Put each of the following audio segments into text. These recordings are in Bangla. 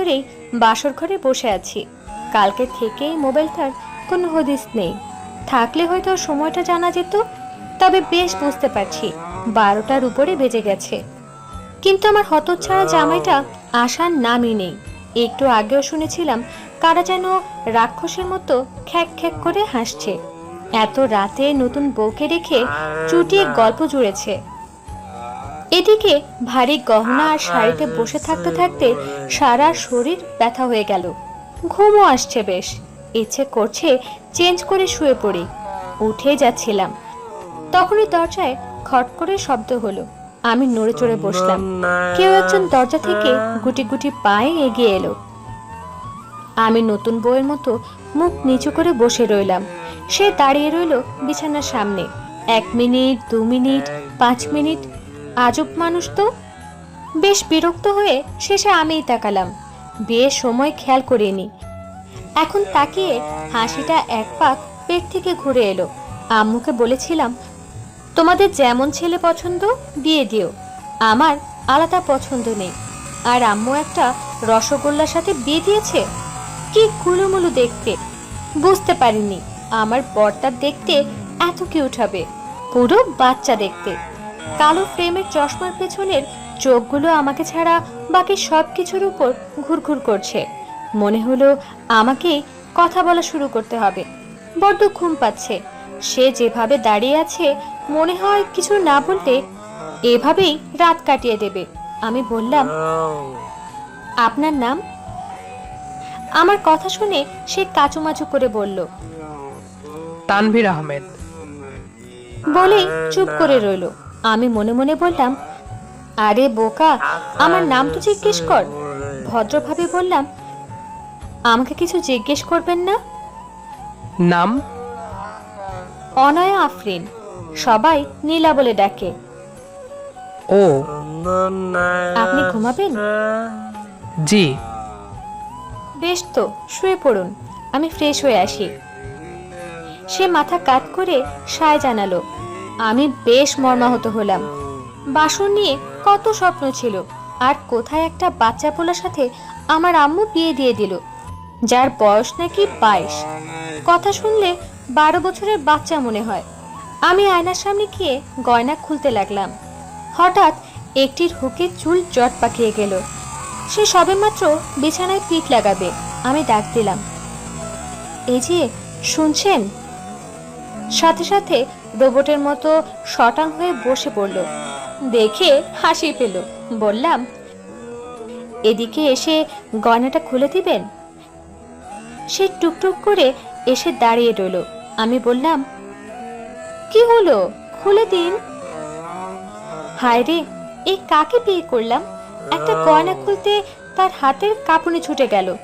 ধরেই বাসর ঘরে বসে আছি। কালকে থেকেই মোবাইলটার কোনো হদিস নেই। থাকলে হয়তো সময়টা জানা যেত, তবে বেশ বুঝতে পারছি বারোটার উপরে বেজে গেছে। কিন্তু আমার হতচ্ছাড়া জামাইটা আসার নামই নেই। একটু আগেও শুনেছিলাম কারা যেন রাক্ষসের মতো খ্যাক খ্যাক করে হাসছে। এত রাতে নতুন বউকে রেখে চুটিয়ে গল্প জুড়েছে। এদিকে ভারী গহনা আর শাড়িতে বসে থাকতে থাকতে সারা শরীর ব্যথা হয়ে গেল। ঘুমও আসছে বেশ। ইচ্ছে করছে চেঞ্জ করে শুয়ে পড়ি। উঠে যাচ্ছিলাম। তখনই দরজায় খট করে শব্দ হলো। আমি নড়ে চড়ে বসলাম। কেউ একজন দরজা থেকে গুটি গুটি পায়ে এগিয়ে এলো। আমি নতুন বইয়ের মতো মুখ নিচু করে বসে রইলাম। সে দাঁড়িয়ে রইল বিছানার সামনে। এক মিনিট, দু মিনিট, পাঁচ মিনিট, আজব মানুষ তো। বেশ বিরক্ত হয়ে শেষে আমিই তাকালাম। বিয়ের সময় খেয়াল করিনি। এখন তাকিয়ে হাসিটা এক পাক পেট থেকে ঘুরে এলো। আম্মুকে বলেছিলাম, তোমাদের যেমন ছেলে পছন্দ বিয়ে দিও। আমার আলাদা পছন্দ নেই। আর আম্মু একটা রসগোল্লার সাথে বিয়ে দিয়েছে? কি কুলুমুলু দেখতে। বুঝতে পারিনি, আমার বরটা দেখতে এত কিউট হবে। পুরো বাচ্চা দেখতে। কালো ফ্রেমের চশমার পেছনের চোখগুলো আমাকে ছাড়া বাকি সব কিছুর উপর ঘুরঘুর করছে। মনে হলো আমাকেই কথা বলা শুরু করতে হবে। বড্ড ঘুম পাচ্ছে। সে যেভাবে দাঁড়িয়ে আছে মনে হয় কিছু না বলতে এভাবেই রাত কাটিয়ে দেবে। আমি বললাম আপনার নাম? আমার কথা শুনে সে কাচুমাচু করে বলল তানভীর আহমেদ। বলেই চুপ করে রইল। আমি মনে মনে বললাম আরে বোকা আমার নাম তো জিজ্ঞেস কর। ভদ্রভাবে বললাম আমাকে কিছু জিজ্ঞেস করবেন না? নাম? অনয়া আফরিন সবাই নীলা বলে ডাকে। ও। আপনি ঘুমাবেন? জি। বেশ তো শুয়ে পড়ুন আমি ফ্রেশ হয়ে আসি। সে মাথা কাত করে সায় জানালো আমি বেশ মর্মাহত হলাম। বাসন নিয়ে কত স্বপ্ন ছিল। আর কোথায় একটা বাচ্চা পোলার সাথে আমার আম্মু বিয়ে দিয়ে দিল। যার বয়স নাকি বাইশ। কথা শুনলে বারো বছরের বাচ্চা মনে হয়। আমি আয়নার সামনে গিয়ে গয়না খুলতে লাগলাম। হঠাৎ একটির হুকে চুল জট পাকিয়ে গেল। সে সবেমাত্র বিছানায় পিঠ লাগাবে, আমি ডাক দিলাম। এই যে, শুনছেন? সাথে সাথে রোবটের মতো শটাং হয়ে বসে পড়ল। দেখে হাসি পেল। বললাম, এদিকে এসে গয়নাটা খুলে দিবেন? সে টুকটুক করে এসে দাঁড়িয়ে রইল। আমি বললাম, কি হলো? খুলে দিন। হায় রে এই কাকে বিয়ে করলাম? একটা গয়না খুলতে তার হাতের কাঁপুনি ছুটে গেল।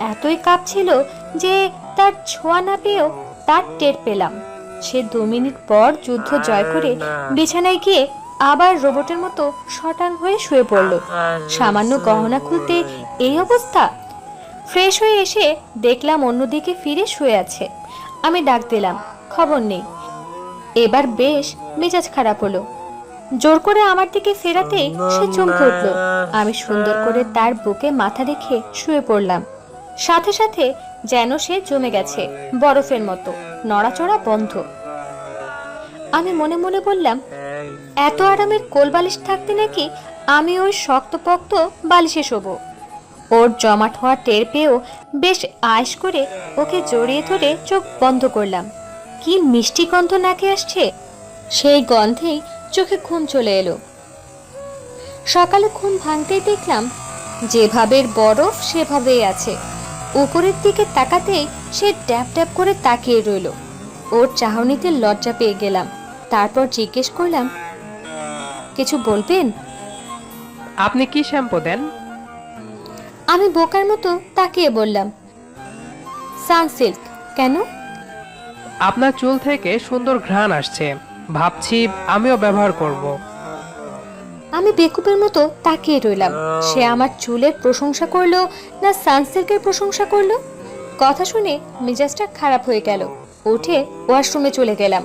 এতই কাঁপছিল যে তার ছোঁয়া না পেয়েও তার টের পেলাম। সে দু মিনিট পর যুদ্ধ জয় করে বিছানায় গিয়ে আবার রোবটের মতো শটাং হয়ে শুয়ে পড়ল। সামান্য গহনা খুলতে এই অবস্থা? ফ্রেশ হয়ে এসে দেখলাম অন্যদিকে ফিরে শুয়ে আছে। আমি ডাক দিলাম খবর নেই। এবার বেশ মেজাজ খারাপ হলো। জোর করে আমার দিকে ফেরাতেই সে চমকে উঠল। আমি সুন্দর করে তার বুকে মাথা রেখে শুয়ে পড়লাম। সাথে সাথে যেন সে জমে গেছে, বরফের মতো। নড়াচড়া বন্ধ। আমি মনে মনে বললাম, এত আরামের কোল বালিশ থাকতে নাকি আমি ওই শক্তপোক্ত বালিশে শোবো? ওর জমাট হওয়া টের পেয়েও বেশ আয়েস করে ওকে জড়িয়ে ধরে চোখ বন্ধ করলাম। কি মিষ্টি গন্ধ নাকে আসছে? সেই গন্ধেই চোখে ঘুম চলে এলো। সকালে ঘুম ভাঙতেই দেখলাম, যেভাবে বরফ সেভাবেই আছে। উপরের দিকে তাকাতেই সে ড্যাপ ড্যাপ করে তাকিয়ে রইল। ওর চাহনিতে লজ্জা পেয়ে গেলাম। তারপর জিজ্ঞেস করলাম কিছু বলবেন? আপনি কি শ্যাম্পু দেন? আমি বোকার মতো তাকিয়ে বললাম সানসিল্ক কেন? আপনার চুল থেকে সুন্দর ঘ্রাণ আসছে। ভাবছি আমিও ব্যবহার করব। আমি বেকুবের মতো তাকিয়ে রইলাম। সে আমার চুলের প্রশংসা করল না সানসিল্কের প্রশংসা করল? কথা শুনে মেজাজটা খারাপ হয়ে গেল। উঠে ওয়াশরুমে চলে গেলাম।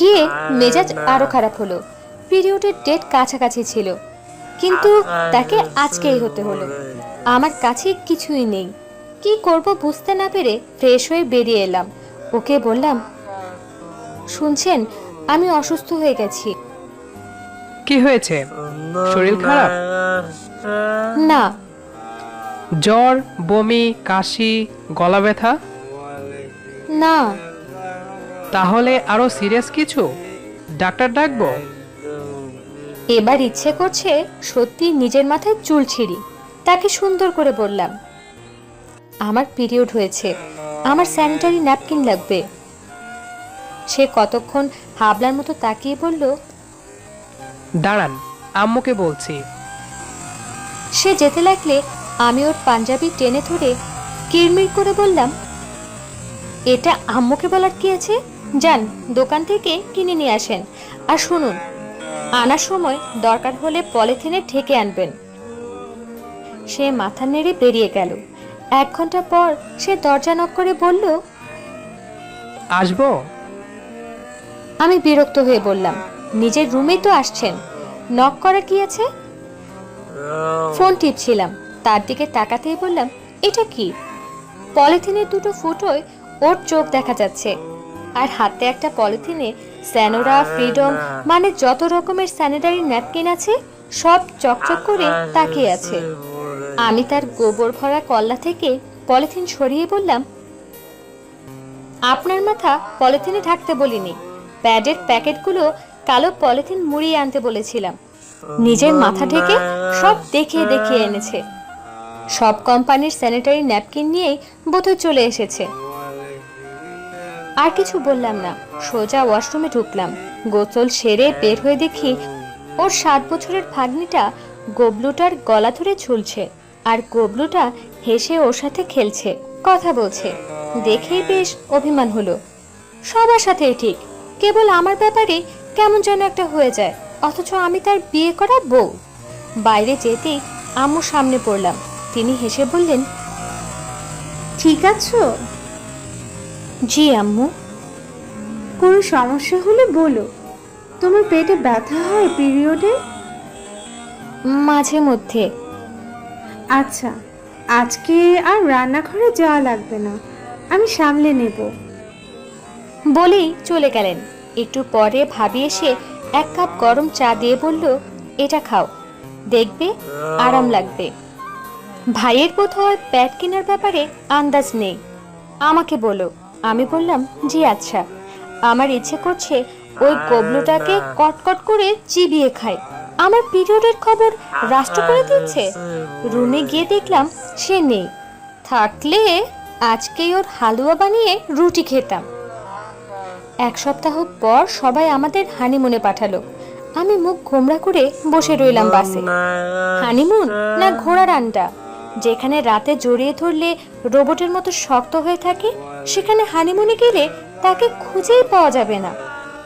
গিয়ে মেজাজ আরও খারাপ হলো। পিরিয়ডের ডেট কাছাকাছি ছিল। কিন্তু তাকে আজকেই হতে হলো। আমার কাছে কিছুই নেই। কি করব বুঝতে না পেরে ফ্রেশ হয়ে বেরিয়ে এলাম। ওকে বললাম, শুনছেন, আমি অসুস্থ হয়ে গেছি। কি হয়েছে? শরীর খারাপ? না। জ্বর বমি কাশি গলা ব্যথা? না। তাহলে আরও সিরিয়াস কিছু? ডাক্তার ডাকবো? এবার ইচ্ছে করছে সত্যি নিজের মাথায় চুল ছিঁড়ি। তাকে সুন্দর করে বললাম আমার পিরিয়ড হয়েছে। আমার স্যানিটারি ন্যাপকিন লাগবে। সে কতক্ষণ হাবলার মতো তাকিয়ে বলল দাঁড়ান আম্মুকে বলছি। সে যেতে লাগলে আমি ওর পাঞ্জাবি টেনে ধরে কিরমির করে বললাম এটা আম্মুকে বলার কি আছে? যান দোকান থেকে কিনে নিয়ে আসেন। আর শুনুন আনার সময় দরকার হলে পলিথিনে ঠেকে আনবেন। সে মাথা নেড়ে বেরিয়ে গেল। এক ঘণ্টা পর সে দরজা নক করে বলল আসব? আমি বিরক্ত হয়ে বললাম নিজের রুমেই তো আসছেন। নক করা কি আছে? ফোন টিপছিলাম তার দিকে তাকাতেই বললাম এটা কি? পলিথিনের দুটো ফুটোয় ওর চোখ দেখা যাচ্ছে আর হাতে একটা পলিথিনে স্যানোরা ফ্রিডম মানে যত রকমের স্যানিটারি ন্যাপকিন আছে সব চকচক করে তাকিয়ে আছে। আমি তার গোবর ভরা কল্লা থেকে পলিথিন সরিয়ে বললাম আপনার মাথা পলিথিনে ঢাকতে বলিনি। প্যাডের প্যাকেটগুলো কালো পলিথিন মুড়িয়ে আনতে বলেছিলাম। নিজের মাথা ঢেকে সব দেখিয়ে দেখিয়ে এনেছে। সব কোম্পানির স্যানিটারি ন্যাপকিন নিয়েই বোধহয় চলে এসেছে। আর কিছু বললাম না, সোজা ওয়াশরুমে ঢুকলাম। গোসল সেরে বের হয়ে দেখি ওর সাত বছরের ভাগ্নিটা গবলুটার গলা ধরে ঝুলছে আর গবলুটা হেসে ওর সাথে খেলছে, কথা বলছে। দেখেই বেশ অভিমান হলো। সবার সাথেই ঠিক, কেবল আমার ব্যাপারে কেমন যেন একটা হয়ে যায় অথচ আমি তার বিয়ে করা বউ। বাইরে যেতেই আম্মু সামনে পড়লাম। তিনি হেসে বললেন ঠিক আছো? জি আম্মু। কোনো সমস্যা হলে বলো। তোমার পেটে ব্যথা হয় পিরিয়ডে? মাঝে মধ্যে। আচ্ছা আজকে আর রান্নাঘরে যাওয়া লাগবে না। আমি সামলে নেব। বলেই চলে গেলেন। একটু পরে ভাবি এসে এক কাপ গরম চা দিয়ে বলল, এটা খাও। দেখবে, আরাম লাগবে। ভাইয়ের বোধহয় প্যাড কেনার ব্যাপারে আন্দাজ নেই। আমাকে বলো। আমি বললাম, জি আচ্ছা। আমার ইচ্ছে করছে ওই গবলুটাকে কটকট করে চিবিয়ে খায় আমার পিরিয়ডের খবর রাষ্ট্র করে দিচ্ছে? রুমে গিয়ে দেখলাম সে নেই। থাকলে আজকেই ওর হালুয়া বানিয়ে রুটি খেতাম। এক সপ্তাহ পর সবাই আমাদের হানিমুনে পাঠালো। আমি মুখ ঘোমরা করে বসে রইলাম বাসে। হানিমুন না ঘোড়ার আন্ডা? যেখানে রাতে জড়িয়ে ধরলে রোবটের মতো শক্ত হয়ে থাকে, সেখানে হানিমুনে গেলে তাকে খুঁজেই পাওয়া যাবে না।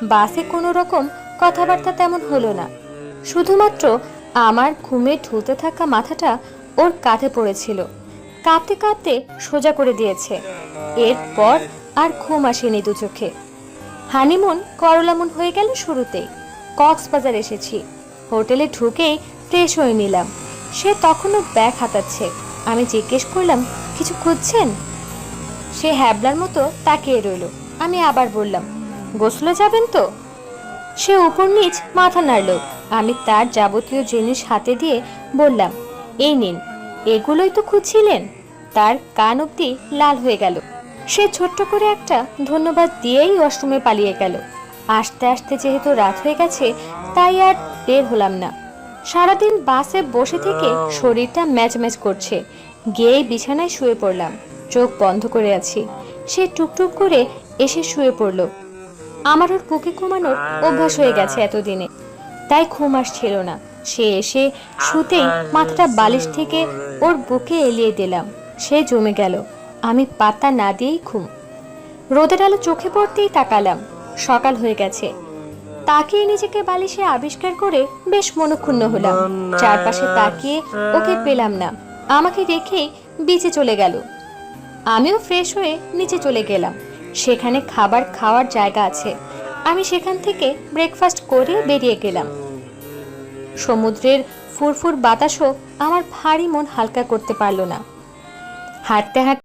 বাসে কোনো রকম কথাবার্তা তেমন হলো না। শুধুমাত্র আমার ঘুমে ঢুলতে থাকা মাথাটা ওর কাঁধে পড়েছিল। কাঁপতে কাঁপতে সোজা করে দিয়েছে। এরপর আর ঘুম আসেনি দু চোখে। হানিমুন করলামুন হয়ে গেল শুরুতেই। কক্সবাজার এসেছি। হোটেলে ঢুকেই ফ্রেশ হয়ে নিলাম। সে তখনও ব্যাগ হাতাচ্ছে। আমি জিজ্ঞেস করলাম, কিছু খুঁজছেন? সে হ্যাবলার মতো তাকিয়ে রইল। আমি আবার বললাম, গোসলে যাবেন তো? সে উপর নিচ মাথা নাড়ল। আমি তার যাবতীয় জিনিস হাতে দিয়ে বললাম, এই নিন, এগুলোই তো খুঁজছিলেন? তার কান অব্দি লাল হয়ে গেল। সে ছোট্ট করে একটা ধন্যবাদ দিয়েই ওয়াশরুমে পালিয়ে গেল। আসতে আসতে যেহেতু রাত হয়ে গেছে, তাই আর বের হলাম না। সারাদিন বাসে বসে থেকে শরীরটা ম্যাচ ম্যাচ করছে। গিয়েই বিছানায় শুয়ে পড়লাম। চোখ বন্ধ করে আছি। সে টুকটুক করে এসে শুয়ে পড়ল। আমার ওর বুকে ঘুমানোর অভ্যাস হয়ে গেছে এতদিনে। তাই ঘুম আসছিল না। সে এসে শুতেই মাথাটা বালিশ থেকে ওর বুকে এলিয়ে দিলাম। সে জমে গেল। আমি পাতা না দিয়েই ঘুম। রোদের আলো চোখে পড়তেই তাকালাম। সকাল হয়ে গেছে। তাকিয়ে নিজেকে বালিশে আবিষ্কার করে বেশ মনক্ষুণ্ণ হলাম। চারপাশে তাকিয়ে ওকে পেলাম না। আমাকে রেখেই বিচে চলে গেল। আমিও ফ্রেশ হয়ে নিচে চলে গেলাম। সেখানে খাবার খাওয়ার জায়গা আছে। আমি সেখান থেকে ব্রেকফাস্ট করে বেরিয়ে গেলাম। সমুদ্রের ফুরফুর বাতাসও আমার ভারী মন হালকা করতে পারল না। হাঁটতে হাঁটতে